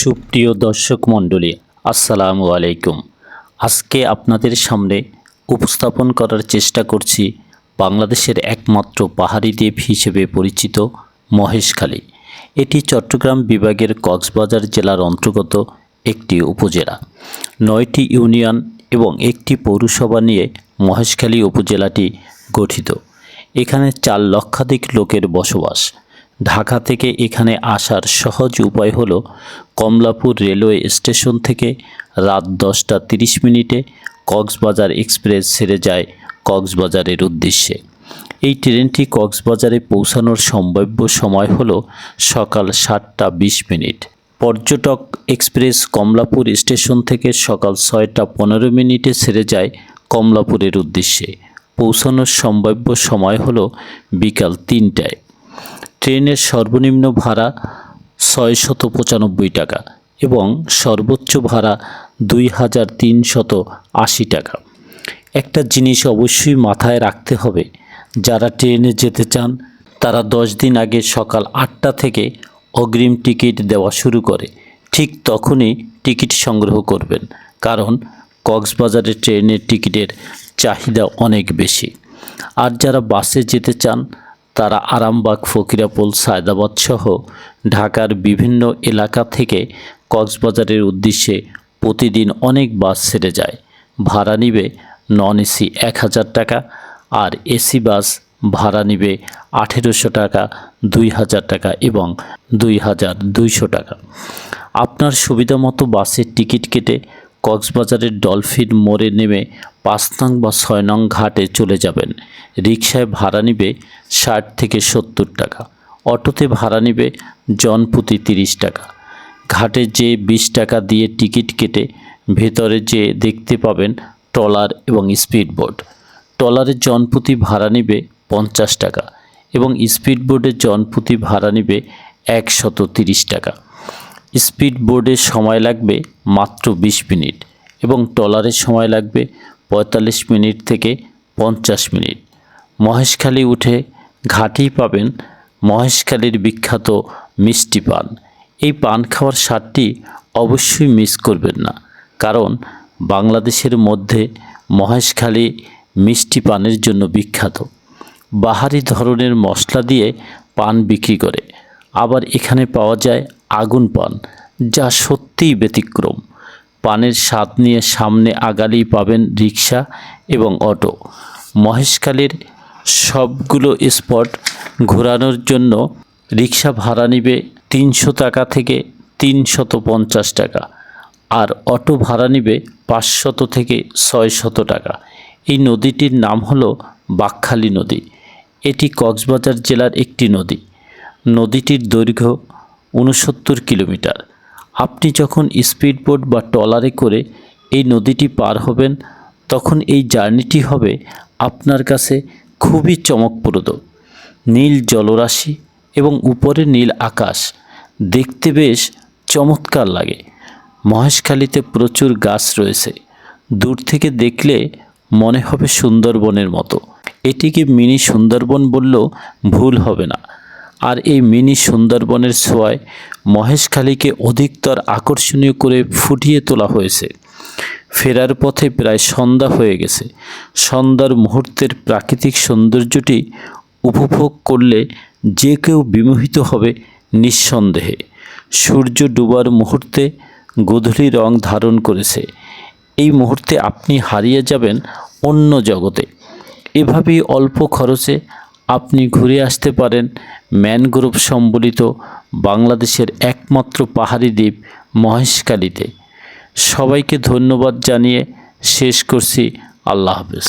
সুপ্রিয় দর্শক মণ্ডলী, আসসালামু আলাইকুম। আজকে আপনাদের সামনে উপস্থাপন করার চেষ্টা করছি বাংলাদেশের একমাত্র পাহাড়ি দ্বীপ হিসেবে পরিচিত মহেশখালী। এটি চট্টগ্রাম বিভাগের কক্সবাজার জেলার অন্তর্গত একটি উপজেলা। নয়টি ইউনিয়ন এবং একটি পৌরসভা নিয়ে মহেশখালী উপজেলাটি গঠিত। এখানে চার লক্ষাধিক লোকের বসবাস। ঢাকা থেকে এখানে আসার সহজ উপায় হল কমলাপুর রেলওয়ে স্টেশন থেকে রাত দশটা তিরিশ মিনিটে কক্সবাজার এক্সপ্রেস ছেড়ে যায় কক্সবাজারের উদ্দেশ্যে। এই ট্রেনটি কক্সবাজারে পৌঁছানোর সম্ভাব্য সময় হল সকাল সাতটা বিশ মিনিট। পর্যটক এক্সপ্রেস কমলাপুর স্টেশন থেকে সকাল ছয়টা পনেরো মিনিটে ছেড়ে যায় কমলাপুরের উদ্দেশ্যে। পৌঁছানোর সম্ভাব্য সময় হল বিকাল তিনটায়। ট্রেনের সর্বনিম্ন ভাড়া ছয়শত পঁচানব্বই টাকা এবং সর্বোচ্চ ভাড়া দুই হাজার তিনশত আশি টাকা। একটা জিনিস অবশ্যই মাথায় রাখতে হবে, যারা ট্রেনে যেতে চান, তারা দশ দিন আগে সকাল আটটা থেকে অগ্রিম টিকিট দেওয়া শুরু করে। ঠিক তখনই টিকিট সংগ্রহ করবেন, কারণ কক্সবাজারের ট্রেনের টিকিটের চাহিদা অনেক বেশি। আর যারা বাসে যেতে চান তারা আরামবাগ, ফকিরাপুল, সায়দাবাদ সহ ঢাকার বিভিন্ন এলাকা থেকে কক্সবাজারের উদ্দেশ্যে প্রতিদিন অনেক বাস ছেড়ে যায়। ভাড়া নিবে নন এসি এক হাজার টাকা আর এসি বাস ভাড়া নিবে আঠেরোশো টাকা, দুই হাজার টাকা এবং দুই হাজার দুইশো টাকা। আপনার সুবিধা মতো বাসের টিকিট কেটে কক্সবাজারের ডলফিন মোড়ে নেমে পাঁচ নং বা ছয় নং ঘাটে চলে যাবেন। রিকশায় ভাড়া নিবে ষাট থেকে সত্তর টাকা। অটোতে ভাড়া নিবে জনপ্রতি তিরিশ টাকা। ঘাটে যে বিশ টাকা দিয়ে টিকিট কেটে ভেতরে যে দেখতে পাবেন ট্রলার এবং স্পিডবোট। ট্রলারের জনপ্রতি ভাড়া নিবে পঞ্চাশ টাকা এবং স্পিডবোটের জনপ্রতি ভাড়া নিবে একশত তিরিশ টাকা। স্পিড বোর্ডের সময় লাগবে মাত্র বিশ মিনিট এবং ট্রলারের সময় লাগবে পঁয়তাল্লিশ মিনিট থেকে পঞ্চাশ মিনিট। মহেশখালী উঠে ঘাটেই পাবেন মহেশখালীর বিখ্যাত মিষ্টি পান। এই পান খাওয়ার স্বাদটি অবশ্যই মিস করবেন না, কারণ বাংলাদেশের মধ্যে মহেশখালী মিষ্টি পানের জন্য বিখ্যাত। বাহারি ধরনের মশলা দিয়ে পান বিক্রি করে। আবার এখানে পাওয়া যায় আগুন পান, যা সত্যিই ব্যতিক্রম। পানের স্বাদ নিয়ে সামনে আগালেই পাবেন রিক্সা এবং অটো। মহেশখালীর সবগুলো স্পট ঘোরানোর জন্য রিক্সা ভাড়া নিবে তিনশো টাকা থেকে তিনশত পঞ্চাশ টাকা আর অটো ভাড়া নিবে পাঁচশত থেকে ছয়শত টাকা। এই নদীটির নাম হলো বাকখালী নদী। এটি কক্সবাজার জেলার একটি নদী। নদীটির দৈর্ঘ্য উনসত্তর কিলোমিটার। আপনি যখন স্পিডবোট বা ট্রলারে করে এই নদীটি পার হবেন, তখন এই জার্নিটি হবে আপনার কাছে খুবই চমকপ্রদ। নীল জলরাশি এবং উপরে নীল আকাশ দেখতে বেশ চমৎকার লাগে। মহেশখালীতে প্রচুর গাছ রয়েছে। দূর থেকে দেখলে মনে হবে সুন্দরবনের মতো। এটিকে মিনি সুন্দরবন বললেও ভুল হবে না। আর এই মিনি সুন্দরবনের ছোঁয়ায় মহেশখালীকে অধিকতর আকর্ষণীয় করে ফুটিয়ে তোলা হয়েছে। ফেরার পথে প্রায় সন্ধ্যা হয়ে গেছে। সন্ধ্যার মুহূর্তের প্রাকৃতিক সৌন্দর্যটি উপভোগ করলে যে কেউ বিমোহিত হবে নিঃসন্দেহে। সূর্য ডুবার মুহূর্তে গোধূলি রং ধারণ করেছে। এই মুহূর্তে আপনি হারিয়ে যাবেন অন্য জগতে। এভাবেই অল্প খরচে আপনি ঘুরে আসতে পারেন ম্যানগ্রোভ সম্বলিত বাংলাদেশের একমাত্র পাহাড়ি দ্বীপ মহেশখালীতে। সবাইকে ধন্যবাদ জানিয়ে শেষ করছি। আল্লাহ হাফেজ।